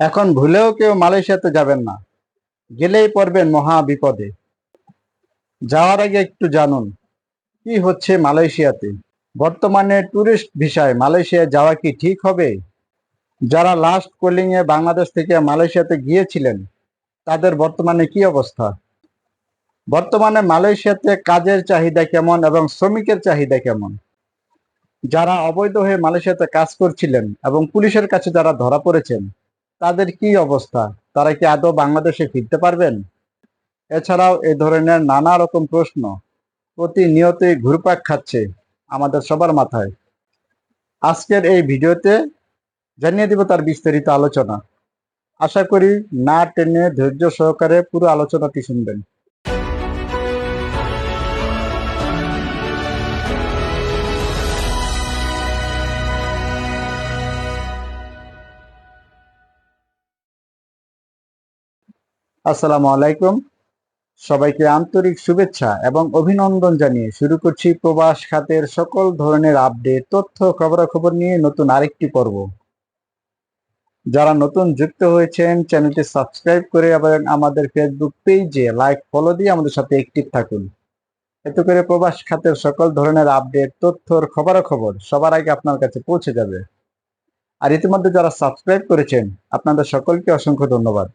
এখন ভুলেও কেউ মালয়েশিয়াতে যাবেন না। গেলেই পড়বেন মহা বিপদে। যাওয়ার আগে একটু জানুন, কি হচ্ছে মালয়েশিয়াতে? বর্তমানে ট্যুরিস্ট ভিসায় মালয়েশিয়া যাওয়া কি ঠিক হবে? যারা লাস্ট কলিং এ বাংলাদেশ থেকে মালয়েশিয়াতে গিয়েছিলেন, তাদের বর্তমানে কি অবস্থা? বর্তমানে মালয়েশিয়াতে কাজের চাহিদা কেমন এবং শ্রমিকের চাহিদা কেমন? যারা অবৈধ হয়ে মালয়েশিয়াতে কাজ করছিলেন এবং পুলিশের কাছে যারা ধরা পড়েছেন তাদের কি অবস্থা? তারা কি আদৌ বাংলাদেশে ফিরতে পারবেন? এছাড়াও এ ধরনের নানা রকম প্রশ্ন প্রতিনিয়তই ঘুরপাক খাচ্ছে আমাদের সবার মাথায়। আজকের এই ভিডিওতে জানিয়ে দিব তার বিস্তারিত আলোচনা। আশা করি না টেনে ধৈর্য সহকারে পুরো আলোচনাটি শুনবেন। আসসালামু আলাইকুম। সবাইকে আন্তরিক শুভেচ্ছা এবং অভিনন্দন জানিয়ে শুরু করছি প্রবাস খাতের সকল ধরনের আপডেট, তথ্য, খবরাখবর নিয়ে নতুন আরেকটি পর্ব। যারা নতুন যুক্ত হয়েছেন, চ্যানেলটি সাবস্ক্রাইব করে এবং আমাদের ফেসবুক পেজে লাইক ফলো দিয়ে আমাদের সাথে অ্যাক্টিভ থাকুন। এতে করে প্রবাস খাতের সকল ধরনের আপডেট তথ্যর খবরাখবর সবার আগে আপনার কাছে পৌঁছে যাবে। আর ইতিমধ্যে যারা সাবস্ক্রাইব করেছেন, আপনাদের সকলকে অসংখ্য ধন্যবাদ।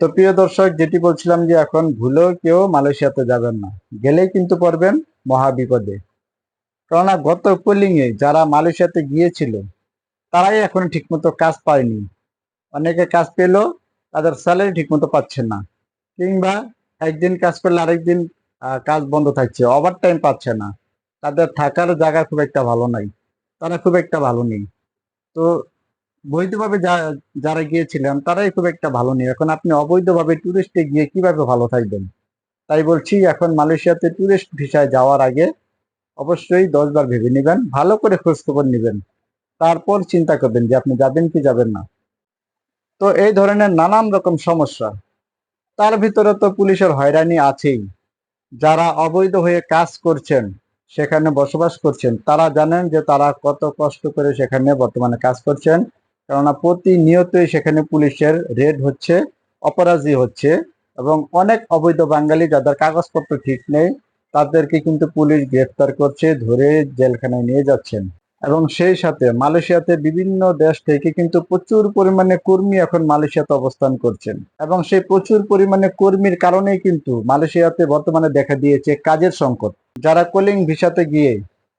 তো প্রিয় দর্শক, যেটি বলছিলাম যে এখন ভুলেও কেউ মালয়েশিয়াতে যাবেন না, গেলেই কিন্তু পড়বেন মহা বিপদে কেননা গত পোলিং এ যারা মালয়েশিয়াতে গিয়েছিল, তারাই এখন ঠিকমতো কাজ পায়নি। অনেকে কাজ পেলেও তাদের স্যালারি ঠিকমতো পাচ্ছে না, কিংবা একদিন কাজ করলে আরেকদিন কাজ বন্ধ থাকছে ওভার টাইম পাচ্ছে না। তাদের থাকার জায়গা খুব একটা ভালো নাই, তারা খুব একটা ভালো নেই। তো বৈধভাবে যারা গিয়েছিলেন তারাই খুব একটা ভালো নেই এখন আপনি অবৈধভাবে টুরিস্টে গিয়ে কীভাবে ভালো থাকবেন? তাই বলছি, এখন মালয়েশিয়াতে টুরিস্ট ভিসায় যাওয়ার আগে অবশ্যই দশবার ভেবে নেবেন, ভালো করে খোঁজ খবর নেবেন। তারপর চিন্তা করবেন যে আপনি যাবেন কি যাবেন না। তো এই ধরনের নানান রকম সমস্যা। তার ভিতরে তো পুলিশের হয়রানি আছেই। যারা অবৈধ হয়ে কাজ করছেন, সেখানে বসবাস করছেন, তারা জানেন যে তারা কত কষ্ট করে সেখানে বর্তমানে কাজ করছেন। কেননা প্রতিনিয়তই সেখানে পুলিশের রেড হচ্ছে, অপরাধী হচ্ছে এবং অনেক অবৈধ বাঙালি যাদের কাগজপত্র ঠিক নেই, তাদেরকে কিন্তু পুলিশ গ্রেফতার করছে, ধরে জেলখানায় নিয়ে যাচ্ছেন। এবং সেই সাথে মালয়েশিয়াতে বিভিন্ন দেশ থেকে কিন্তু প্রচুর পরিমাণে কর্মী এখন মালয়েশিয়াতে অবস্থান করছেন। এবং সেই প্রচুর পরিমাণে কর্মীর কারণেই কিন্তু মালয়েশিয়াতে বর্তমানে দেখা দিয়েছে কাজের সংকট। যারা কলিং ভিসাতে গিয়ে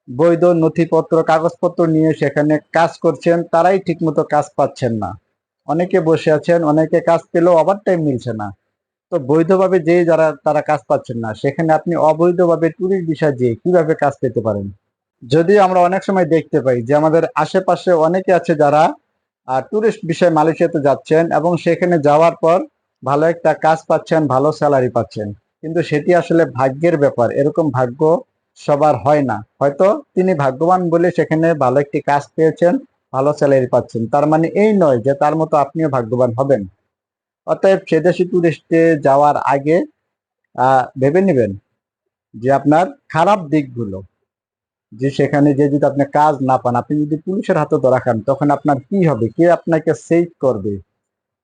বৈধ নথিপত্র, কাগজপত্র নিয়ে সেখানে কাজ করছেন, তারাই ঠিকমতো কাজ পাচ্ছেন না। অনেকে বসে আছেন, অনেকে কাজ পেলেও ওভার টাইম মিলছে না। তো বৈধভাবে যে যারা, তারা কাজ পাচ্ছেন না, সেখানে আপনি অবৈধভাবে ট্যুরিস্ট ভিসা দিয়ে কীভাবে কাজ পেতে পারেন? যদিও আমরা অনেক সময় দেখতে পাই যে আমাদের আশেপাশে অনেকে আছে যারা ট্যুরিস্ট বিষয়ে মালয়েশিয়াতে যাচ্ছেন এবং সেখানে যাওয়ার পর ভালো একটা কাজ পাচ্ছেন, ভালো স্যালারি পাচ্ছেন। কিন্তু সেটি আসলে ভাগ্যের ব্যাপার। এরকম ভাগ্য সবার হয় না। হয়তো তিনি ভাগ্যবান বলে সেখানে ভালো একটি কাজ পেয়েছেন, ভালো স্যালারি পাচ্ছেন। তার মানে এই নয় যে তার মতো আপনিও ভাগ্যবান হবেন। অতএব সেদেশি টুরিস্টে যাওয়ার আগে ভেবে নেবেন যে আপনার খারাপ দিকগুলো, যে সেখানে যে যদি আপনি কাজ না পান, আপনি যদি পুলিশের হাতে ধরা খান, তখন আপনার কি হবে? কে আপনাকে সেভ করবে?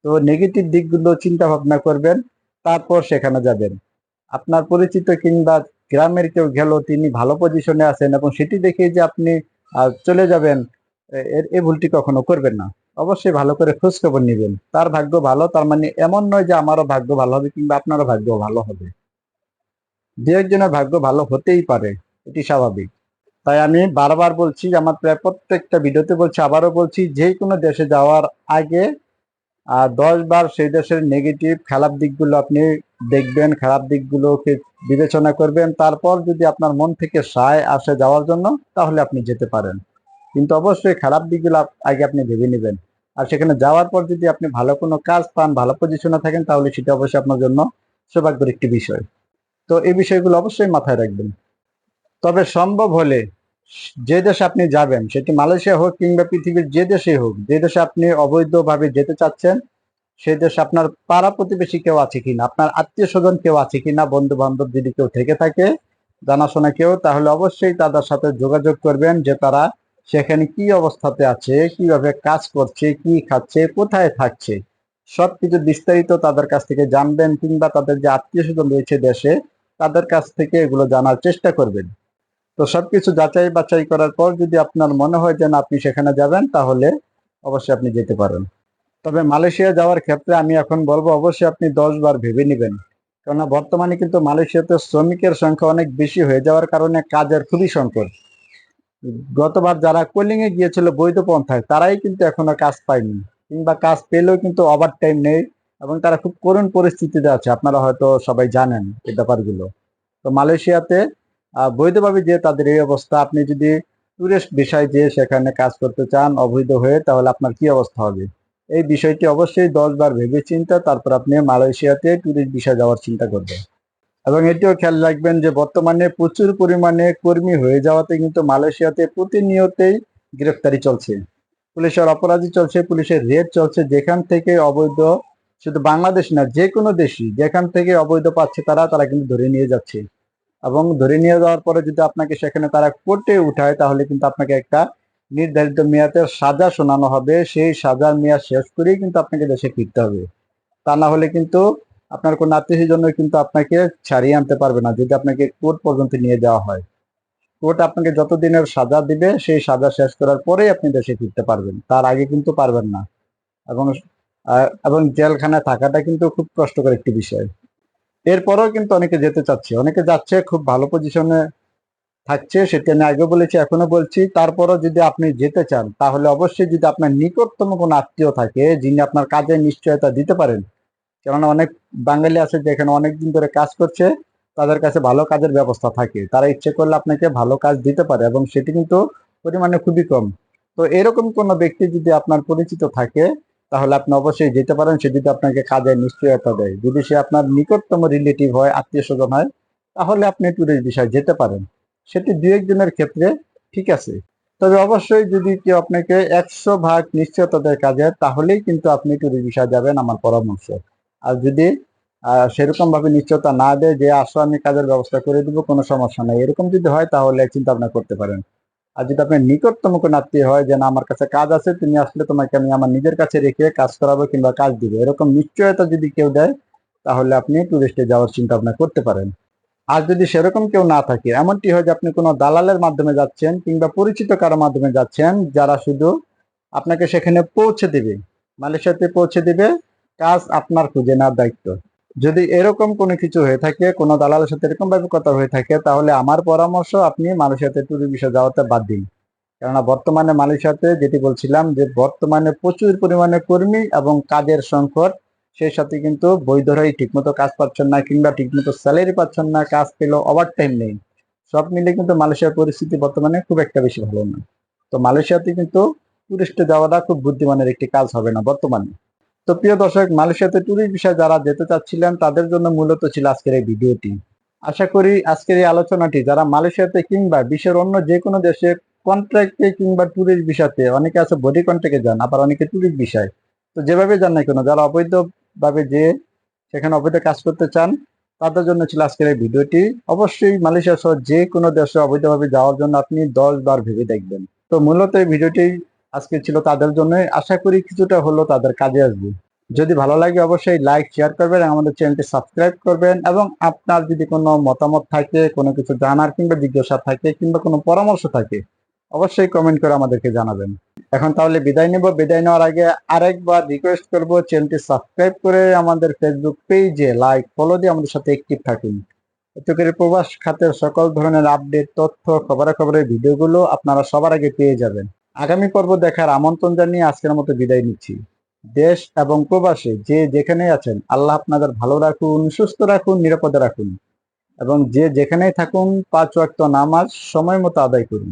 তো নেগেটিভ দিকগুলো চিন্তা ভাবনা করবেন, তারপর সেখানে যাবেন। আপনার পরিচিত কিংবা গ্রামের কেউ গেল, তিনি ভালো পজিশনে আছেন এবং সেটি দেখে যে আপনি চলে যাবেন এর, এ ভুলটি কখনো করবেন না। অবশ্যই ভালো করে খোঁজ খবর নেবেন। তার ভাগ্য ভালো, তার মানে এমন নয় যে আমারও ভাগ্য ভালো হবে কিংবা আপনারও ভাগ্য ভালো হবে। দু একজনের ভাগ্য ভালো হতেই পারে, এটি স্বাভাবিক। তাই আমি বারবার বলছি, আমার প্রায় প্রত্যেকটা ভিডিওতে বলছি, আবারও বলছি, যে কোনো দেশে যাওয়ার আগে দশ বার সেই দেশের নেগেটিভ খারাপ দিকগুলো আপনি দেখবেন, খারাপ দিকগুলোকে বিবেচনা করবেন। তারপর যদি আপনার মন থেকে সায় আসে যাওয়ার জন্য, তাহলে আপনি যেতে পারেন। কিন্তু অবশ্যই খারাপ দিকগুলো আগে আপনি ভেবে নেবেন। আর সেখানে যাওয়ার পর যদি আপনি ভালো কোনো কাজ পান, ভালো পজিশনে থাকেন, তাহলে সেটা অবশ্যই আপনার জন্য সৌভাগ্যের একটি বিষয়। তো এই বিষয়গুলো অবশ্যই মাথায় রাখবেন। তবে সম্ভব হলে যে দেশে আপনি যাবেন, সেটি মালয়েশিয়া হোক কিংবা পৃথিবীর যে দেশে হোক, যে দেশে আপনি অবৈধভাবে যেতে চাচ্ছেন সেই দেশে আপনার পাড়া প্রতিবেশী কেউ আছে কিনা, আপনার আত্মীয় স্বজন কেউ আছে কিনা বন্ধু বান্ধব যদি কেউ থেকে থাকে, জানাশোনা কেউ, তাহলে অবশ্যই তাদের সাথে যোগাযোগ করবেন যে তারা সেখানে কি অবস্থাতে আছে, কীভাবে কাজ করছে, কি খাচ্ছে, কোথায় থাকছে। সবকিছু বিস্তারিত তাদের কাছ থেকে জানবেন কিংবা তাদের যে আত্মীয় স্বজন রয়েছে দেশে, তাদের কাছ থেকে এগুলো জানার চেষ্টা করবেন। তো সবকিছু যাচাই বাছাই করার পর যদি আপনার মনে হয় যে না, আপনি সেখানে যাবেন, তাহলে অবশ্যই আপনি যেতে পারেন। তবে মালয়েশিয়া যাওয়ার ক্ষেত্রে আমি এখন বলব, অবশ্যই আপনি দশ বার ভেবে নেবেন। কেননা বর্তমানে কিন্তু মালয়েশিয়াতে শ্রমিকের সংখ্যা অনেক বেশি হয়ে যাওয়ার কারণে কাজের খুবই সংকট। গতবার যারা কোলিং এ গিয়েছিল বৈধ পন্থায় তারাই কিন্তু এখনও কাজ পায়নি। কিংবা কাজ পেলেও কিন্তু ওভার টাইম নেই এবং তারা খুব করুণ পরিস্থিতিতে আছে, আপনারা হয়তো সবাই জানেন এই ব্যাপারগুলো। তো মালয়েশিয়াতে বৈধভাবে যে তাদের এই অবস্থা, আপনি যদি টুরিস্ট বিষয় যে সেখানে কাজ করতে চান অবৈধ হয়ে, তাহলে আপনার কি অবস্থা হবে? এই বিষয়টি অবশ্যই দশ বার ভেবে চিন্তা তারপর আপনি মালয়েশিয়াতে টুরিস্ট বিষয় যাওয়ার চিন্তা করবেন। এবং এটিও খেয়াল রাখবেন যে বর্তমানে প্রচুর পরিমাণে কর্মী হয়ে যাওয়াতে কিন্তু মালয়েশিয়াতে প্রতিনিয়তেই গ্রেফতারি চলছে। পুলিশের অপরাধী চলছে, পুলিশের রেড চলছে, যেখান থেকে অবৈধ শুধু বাংলাদেশ না, যে কোনো দেশই যেখান থেকে অবৈধ পাচ্ছে তারা তারা কিন্তু ধরে নিয়ে যাচ্ছে। এবং ধরে নিয়ে যাওয়ার পরে যদি আপনাকে সেখানে তারা কোর্টে উঠায়, তাহলে কিন্তু আপনাকে একটা নির্ধারিত মেয়াদের সাজা শোনানো হবে, সেই সাজার মেয়াদ শেষ করেই কিন্তু আপনাকে দেশে ফিরতে হবে। তা না হলে কিন্তু আপনার কোনো আত্মীয় জন্য কিন্তু আপনাকে ছাড়িয়ে আনতে পারবে না, যদি আপনাকে কোর্ট পর্যন্ত নিয়ে যাওয়া হয়। কোর্ট আপনাকে যত দিনের সাজা দিবে, সেই সাজা শেষ করার পরেই আপনি দেশে ফিরতে পারবেন। তার আগে কিন্তু পারবেন না। এবং এবং জেলখানায় থাকাটা কিন্তু খুব কষ্টকর একটি বিষয়। এরপরেও কিন্তু অনেকে যেতে চাচ্ছে। অনেকে যাচ্ছে খুব ভালো পজিশনে থাকছে সেটা আমি আগে বলেছি, এখনও বলছি। তারপরও যদি আপনি যেতে চান, তাহলে অবশ্যই যদি আপনার নিকটতম কোনো আত্মীয় থাকে, যিনি আপনার কাজের নিশ্চয়তা দিতে পারেন, কেননা অনেক বাঙালি আছে যেখানে অনেকদিন ধরে কাজ করছে, তাদের কাছে ভালো কাজের ব্যবস্থা থাকে। তারা ইচ্ছে করলে আপনাকে ভালো কাজ দিতে পারে এবং সেটি কিন্তু পরিমাণে খুবই কম। তো এরকম কোনো ব্যক্তি যদি আপনার পরিচিত থাকে, তাহলে আপনি অবশ্যই যেতে পারেন। সে যদি আপনাকে কাজের নিশ্চয়তা দেয়, যদি সে আপনার নিকটতম রিলেটিভ হয় আত্মীয় স্বজন হয়, তাহলে আপনি ট্যুরিস্ট বিষয়ে যেতে পারেন। সেটি দু একজনের ক্ষেত্রে ঠিক আছে। তবে অবশ্যই যদি কেউ আপনাকে একশো ভাগ নিশ্চয়তা দেয় কাজের তাহলেই কিন্তু আপনি ট্যুরের বিষয়ে যাবেন আমার পরামর্শ। আর যদি সেরকম ভাবে নিশ্চয়তা না দেয় যে, আসো আমি কাজের ব্যবস্থা করে দিব, কোনো সমস্যা নাই। এরকম যদি হয়, তাহলে চিন্তা ভাবনা করতে পারেন। আর যদি আপনার নিকটতম কোনো আত্মীয় হয় যে, না, আমার কাছে কাজ আছে, তুমি আসলে তোমাকে আমি আমার নিজের কাছে রেখে কাজ করাবো কিংবা কাজ দিব। এরকম নিশ্চয়তা যদি কেউ দেয়, তাহলে আপনি টুরিস্টে যাওয়ার চিন্তা ভাবনা করতে পারেন। আর যদি সেরকম কেউ না থাকে, এমনটি হয় যে আপনি কোনো দালালের মাধ্যমে যাচ্ছেন কিংবা পরিচিত কারও মাধ্যমে যাচ্ছেন, যারা শুধু আপনাকে সেখানে পৌঁছে দিবে, মালয়েশিয়াতে পৌঁছে দিবে, কাজ আপনার খুঁজে নেওয়ার দায়িত্ব। যদি এরকম কোনো কিছু হয়ে থাকে, কোনো দালালের সাথে এরকম ভাবে কথা হয়ে থাকে, তাহলে আমার পরামর্শ আপনি মালয়েশিয়াতে ট্যুর বিষয়ে যাওয়াতে বাদ দিন। কেননা বর্তমানে মালয়েশিয়াতে যেটি বলছিলাম যে বর্তমানে প্রচুর পরিমাণে কর্মী এবং কাজের সংকট সেই সাথে কিন্তু বৈধরাই ঠিকমতো কাজ পাচ্ছেন না কিংবা ঠিকমতো স্যালারি পাচ্ছেন না, কাজ পেলেও ওভার টাইম নেই। সব মিলে কিন্তু মালয়েশিয়ার পরিস্থিতি বর্তমানে খুব একটা বেশি ভালো না। তো মালয়েশিয়াতে কিন্তু টুরিস্টে যাওয়াটা খুব বুদ্ধিমানের একটি কাজ হবে না বর্তমানে। তো প্রিয় দর্শক, মালয়েশিয়াতে ট্যুরিস্ট বিষয়ে যারা যেতে চাচ্ছিলেন, তাদের জন্য মূলত ছিল আজকের এই ভিডিওটি। আশা করি আজকের এই আলোচনাটি যারা মালয়েশিয়াতে কিংবা বিশ্বের অন্য যে কোনো দেশে কন্ট্রাক্টে কিংবা ট্যুরিস্ট বিষয়তে অনেকে আছে বডি কন্ট্রাক্টে যান, আবার অনেকে ট্যুরিস্ট বিষয় তো যেভাবে যান না কেন, যারা অবৈধ ভাবে যে সেখানে অবৈধ কাজ করতে চান, তাদের জন্য ছিল আজকের এই ভিডিওটি। অবশ্যই মালয়েশিয়া সহ যে কোনো দেশে অবৈধভাবে যাওয়ার জন্য আপনি দশ বার ভেবে দেখবেন। তো মূলত এই ভিডিওটি আজকে ছিল তাদের জন্য। আশা করি কিছুটা হলো তাদের কাজে আসবে। যদি ভালো লাগে অবশ্যই লাইক শেয়ার করবেন আমাদের চ্যানেলটি সাবস্ক্রাইব করবেন এবং আপনার যদি কোনো মতামত থাকে, কোনো কিছু জানার কিংবা জিজ্ঞাসা থাকে কিংবা কোনো পরামর্শ থাকে, অবশ্যই কমেন্ট করে আমাদেরকে জানাবেন। এখন তাহলে বিদায় নেব। বিদায় নেওয়ার আগে আরেকবার রিকোয়েস্ট করব, চ্যানেলটি সাবস্ক্রাইব করে আমাদের ফেসবুক পেজে লাইক ফলো দিয়ে আমাদের সাথে অ্যাক্টিভ থাকুন। এতে করে প্রবাস খাতের সকল ধরনের আপডেট তথ্য, খবরাখবরের ভিডিওগুলো আপনারা সবার আগে পেয়ে যাবেন। আগামী পর্ব দেখার আমন্ত্রণ জানিয়ে আজকের মতো বিদায় নিচ্ছি। দেশ এবং প্রবাসে যে যেখানে আছেন, আল্লাহ আপনাদের ভালো রাখুন, সুস্থ রাখুন, নিরাপদে রাখুন। এবং যে যেখানেই থাকুন, পাঁচ ওয়াক্ত নামাজ সময় মতো আদায় করুন।